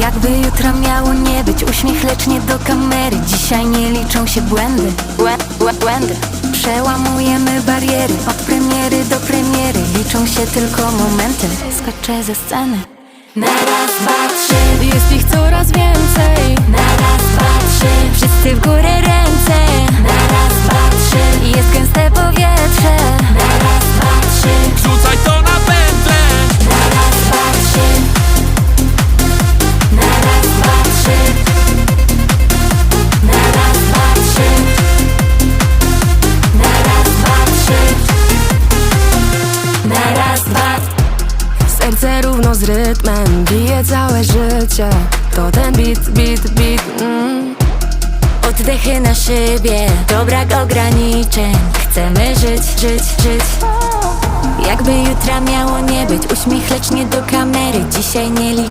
Jakby jutro miało nie być Uśmiech lecz nie do kamery. Dzisiaj nie liczą się błędy. Błę, błę, Błędy. Przełamujemy bariery Od premiery do premiery. Liczą się tylko momenty. Skaczę ze sceny. Na raz, dwa, trzy. Jest ich coraz Serce równo z rytmem Bije całe życie. To ten beat, beat, beat mm. Oddechy na szybie To brak ograniczeń. Chcemy żyć, żyć, żyć. Jakby jutra miało nie być Uśmiech lecz nie do kamery. Dzisiaj nie liczy